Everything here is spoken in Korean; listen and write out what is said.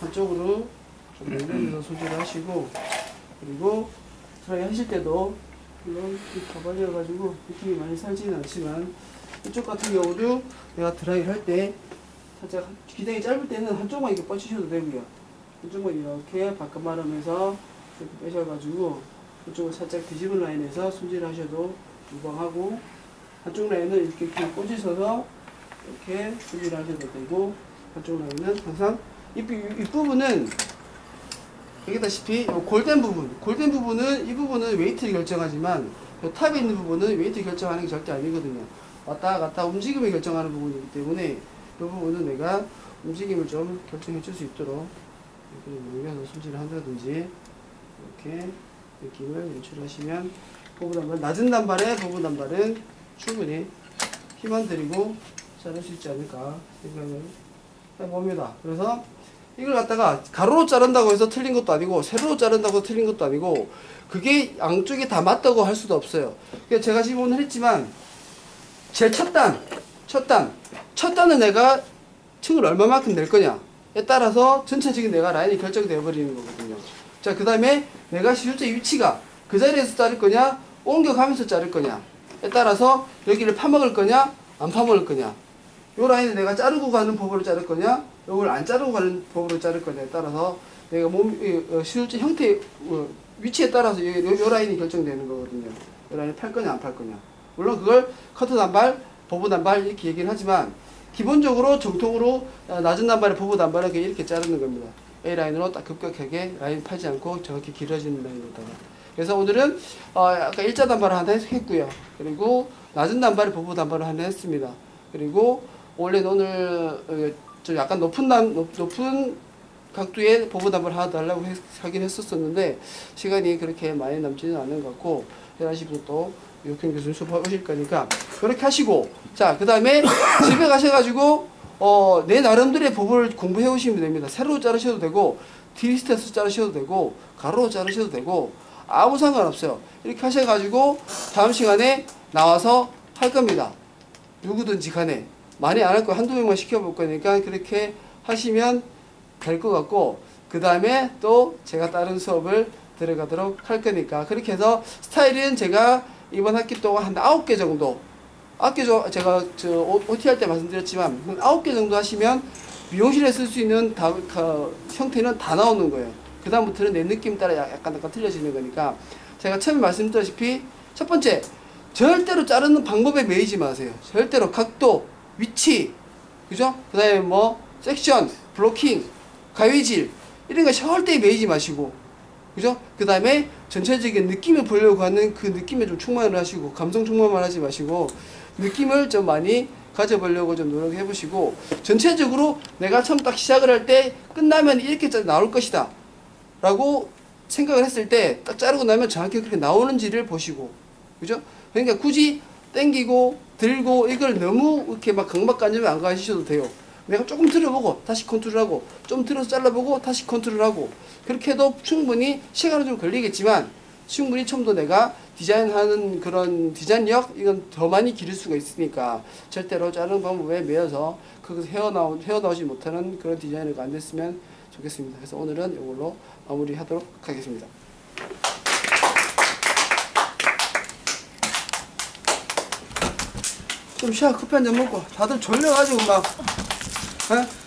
한쪽으로 좀 연결해서 소지를 하시고 그리고 드라이 하실 때도 물론 이 가발이어가지고 느낌이 많이 살지는 않지만 이쪽 같은 경우도 내가 드라이를 할 때 살짝 기장이 짧을 때는 한쪽만 이렇게 뻗치셔도 되고요 한쪽만 이렇게 바깥 마름에서 이렇게 빼셔가지고 이쪽을 살짝 뒤집은 라인에서 손질을 하셔도 무방하고 한쪽 라인은 이렇게 이렇게 꽂으셔서 이렇게 손질을 하셔도 되고 한쪽 라인은 항상 이, 부분은 얘기다시피 요 골덴 부분. 골덴 부분은 이 부분은 웨이트를 결정하지만 요 탑에 있는 부분은 웨이트 결정하는 게 절대 아니거든요. 왔다 갔다 움직임을 결정하는 부분이기 때문에 이 부분은 내가 움직임을 좀 결정해 줄 수 있도록 넘겨서 손질을 한다든지 이렇게 느낌을 연출하시면 보부 단발 낮은 단발에 보부 단발은 충분히 힘만 들이고 자를 수 있지 않을까 생각을 해봅니다. 그래서 이걸 갖다가 가로로 자른다고 해서 틀린 것도 아니고 세로로 자른다고 해서 틀린 것도 아니고 그게 양쪽에 다 맞다고 할 수도 없어요. 그래서 제가 지금 오늘 했지만 제 첫 단, 첫 단, 첫 단은 내가 층을 얼마만큼 낼 거냐에 따라서 전체적인 내가 라인이 결정되어 버리는 거거든요. 자, 그 다음에 내가 실제 위치가 그 자리에서 자를 거냐, 옮겨가면서 자를 거냐에 따라서 여기를 파먹을 거냐, 안 파먹을 거냐. 요 라인을 내가 자르고 가는 법으로 자를 거냐, 요걸 안 자르고 가는 법으로 자를 거냐에 따라서 내가 몸, 이, 어, 실제 형태, 어, 위치에 따라서 요, 요, 요 라인이 결정되는 거거든요. 요 라인을 팔 거냐, 안 팔 거냐. 물론 그걸 커트 단발, 버브 단발 이렇게 얘기를 하지만 기본적으로 정통으로 어, 낮은 단발에 버브 단발을 이렇게 자르는 겁니다. A 라인으로 딱 급격하게 라인 팔지 않고 정확히 길어지는 라인으로다가. 그래서 오늘은 어, 아까 일자 단발을 하나 했- 했고요. 그리고 낮은 단발에 버브 단발을 하나 했습니다. 그리고 원래는 오늘 어, 좀 약간 높은 단 높- 높은 각도의 단발을 하나 달라고 했- 하긴 했었었는데 시간이 그렇게 많이 남지는 않은 것 같고 11시부터 또 육현 교수님 수업 하실 거니까 그렇게 하시고 자그 다음에 집에 가셔가지고 어, 내 나름대로의 법을 공부해 오시면 됩니다. 세로로 자르셔도 되고 디스테스 자르셔도 되고 가로로 자르셔도 되고 아무 상관없어요. 이렇게 하셔가지고 다음 시간에 나와서 할 겁니다. 누구든지 간에 많이 안 할 거 한두 명만 시켜볼 거니까 그렇게 하시면 될 것 같고 그 다음에 또 제가 다른 수업을 들어가도록 할 거니까 그렇게 해서 스타일은 제가 이번 학기 동안 한 아홉 개 정도 개 정- 제가 저 OT 할 때 말씀드렸지만 한 아홉 개 정도 하시면 미용실에 쓸 수 있는 다, 가- 형태는 다 나오는 거예요. 그 다음부터는 내 느낌 따라 약- 약간 약간 틀려지는 거니까 제가 처음에 말씀드렸다시피 첫 번째 절대로 자르는 방법에 매이지 마세요. 절대로 각도, 위치, 그죠? 그 다음에 뭐 섹션, 블로킹, 가위질 이런 거 절대 매이지 마시고 그죠? 그 다음에 전체적인 느낌을 보려고 하는 그 느낌에 좀 충만을 하시고 감성 충만만 하지 마시고 느낌을 좀 많이 가져보려고 좀 노력해 보시고 전체적으로 내가 처음 딱 시작을 할 때 끝나면 이렇게 짜- 나올 것이다 라고 생각을 했을 때 딱 자르고 나면 정확히 그렇게 나오는지를 보시고 그죠? 그러니까 굳이 땡기고 들고 이걸 너무 이렇게 막 강박관념에 안 가시셔도 돼요. 내가 조금 들어보고 다시 컨트롤하고 좀 들어서 잘라보고 다시 컨트롤하고 그렇게 해도 충분히 시간은 좀 걸리겠지만 충분히 좀더 내가 디자인하는 그런 디자인력 이건 더 많이 기를 수가 있으니까 절대로 자르는 방법에 매여서 거기서 헤어나오, 헤어나오지 못하는 그런 디자인을 안 됐으면 좋겠습니다. 그래서 오늘은 이걸로 마무리하도록 하겠습니다. 좀 쉬어 커피 한 잔 먹고 다들 졸려가지고 막 에?